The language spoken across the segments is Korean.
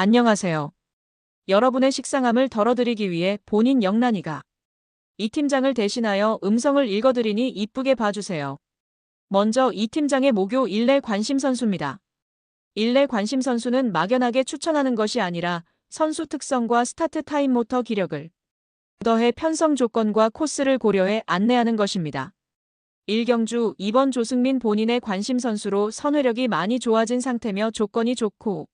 안녕하세요. 여러분의 식상함을 덜어드리기 위해 본인 영란이가 이 팀장을 대신하여 음성을 읽어드리니 이쁘게 봐주세요. 먼저 이 팀장의 모교 일례 관심 선수입니다. 일례 관심 선수는 막연하게 추천하는 것이 아니라 선수 특성과 스타트 타임 모터 기력을 더해 편성 조건과 코스를 고려해 안내하는 것입니다. 1경주 2번 조승민 본인의 관심 선수로 선회력이 많이 좋아진 상태며 조건이 좋고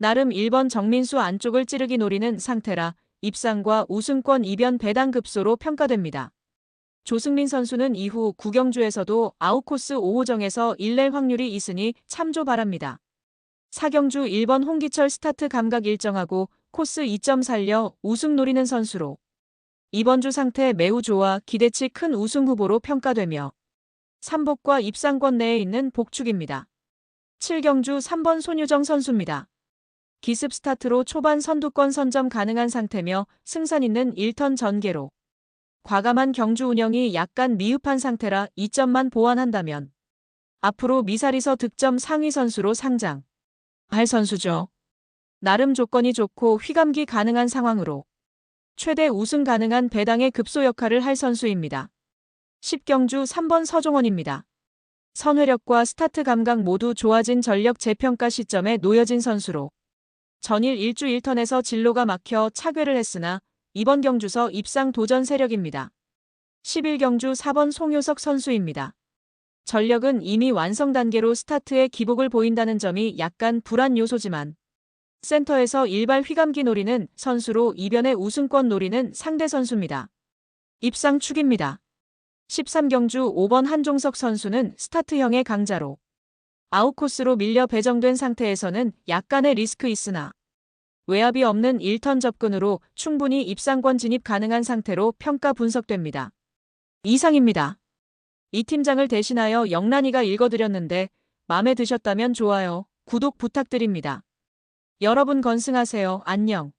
나름 1번 정민수 안쪽을 찌르기 노리는 상태라 입상과 우승권 이변 배당 급소로 평가됩니다. 조승민 선수는 이후 9경주에서도 아웃코스 5호정에서 1낼 확률이 있으니 참조 바랍니다. 4경주 1번 홍기철 스타트 감각 일정하고 코스 2점 살려 우승 노리는 선수로 이번 주 상태 매우 좋아 기대치 큰 우승 후보로 평가되며 삼복과 입상권 내에 있는 복축입니다. 7경주 3번 손유정 선수입니다. 기습 스타트로 초반 선두권 선점 가능한 상태며 승산 있는 1턴 전개로 과감한 경주 운영이 약간 미흡한 상태라 2점만 보완한다면 앞으로 미사리서 득점 상위 선수로 상장 할 선수죠. 나름 조건이 좋고 휘감기 가능한 상황으로 최대 우승 가능한 배당의 급소 역할을 할 선수입니다. 10경주 3번 서종원입니다. 선회력과 스타트 감각 모두 좋아진 전력 재평가 시점에 놓여진 선수로 전일 1주 1턴에서 진로가 막혀 차괴를 했으나 이번 경주서 입상 도전 세력입니다. 11경주 4번 송효석 선수입니다. 전력은 이미 완성 단계로 스타트에 기복을 보인다는 점이 약간 불안 요소지만 센터에서 일발 휘감기 노리는 선수로 이변의 우승권 노리는 상대 선수입니다. 입상 축입니다. 13경주 5번 한종석 선수는 스타트형의 강자로 아웃코스로 밀려 배정된 상태에서는 약간의 리스크 있으나 외압이 없는 1턴 접근으로 충분히 입상권 진입 가능한 상태로 평가 분석됩니다. 이상입니다. 이 팀장을 대신하여 영란이가 읽어드렸는데 마음에 드셨다면 좋아요, 구독 부탁드립니다. 여러분 건승하세요. 안녕.